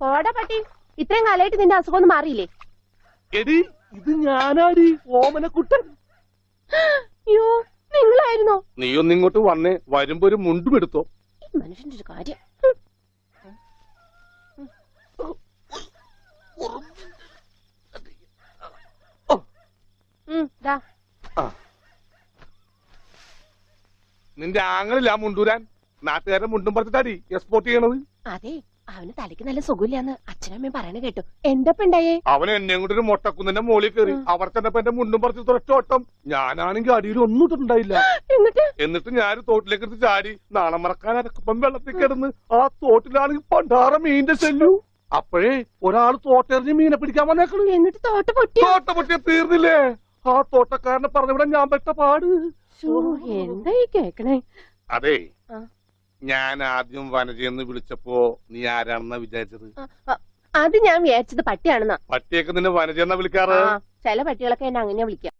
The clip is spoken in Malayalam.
പോടാ പട്ടി. ഇത്രയും കാലമായിട്ട് നിന്റെ അസുഖം ഒന്നും മാറിയില്ലേ? എടി ഇത് ഞാനാടി ഓമനക്കുട്ടൻ. അയ്യോ നിങ്ങളായിരുന്നോ? നീ ഒന്ന് ഇങ്ങോട്ട് വന്നേ വരുമ്പോ ഒരു മുണ്ടും എടുത്തോ. ഈ മനുഷ്യന്റെ ഒരു കാര്യം. ഹും. ഉം, ദാ. നിന്റെ ആങ്ങളില്ല മുണ്ടൂരാൻ. നാട്ടുകാരെ മുണ്ടും പറിച്ചിട്ടാടി എക്സ്പോർട്ട് ചെയ്യണത്. അതെ. അവന് തലയ്ക്ക് നല്ല സുഖമില്ലാന്ന് അച്ഛനമ്മയും പറയണ കേട്ടു. എന്തപ്പണ്ടായേ അവൻ എന്നെ കൊണ്ട് ഒരു മൊട്ടക്കുന്നിന്റെ മോളിൽ കയറി. അവർ ചെന്നപ്പോ എന്റെ മുണ്ടും പറിച്ച് തുറച്ചോട്ടം ഞാനാണെങ്കിൽ അടിയിൽ ഒന്നും ഇട്ടിട്ടുണ്ടായില്ല. എന്നിട്ട്? എന്നിട്ട് ഞാൻ തോട്ടിലേക്ക് എടുത്ത് ചാടി. നാണം മറക്കാൻ അരക്കപ്പം വെള്ളത്തിൽ കിടന്ന് ആ തോട്ടിലാണെങ്കിൽ പണ്ടാറ മീന്റെ ചെല്ലു. അപ്പോഴേ ഒരാൾ തോട്ടെറിഞ്ഞ് മീനെ പിടിക്കാൻ വന്നേക്കണു. എന്നിട്ട് തോട്ട പൊട്ടി തോട്ട പൊട്ടിയ തീർന്നില്ലേ? ആ തോട്ടക്കാരനെ പറഞ്ഞവിടെ ഞാൻ പെട്ട പാട്. എന്തായി എന്താ കേക്കണേ? അതെ. ഞാൻ ആദ്യം വനജയെന്ന് വിളിച്ചപ്പോ നീ ആരാണെന്നാ വിചാരിച്ചത്? അത് ഞാൻ വിചാരിച്ചത് പട്ടിയാണെന്നാ. പട്ടിയൊക്കെ നിന്നെ വനജയെന്നാ വിളിക്കാറ്? ചില പട്ടികളൊക്കെ എന്നെ അങ്ങനെയാ വിളിക്കുക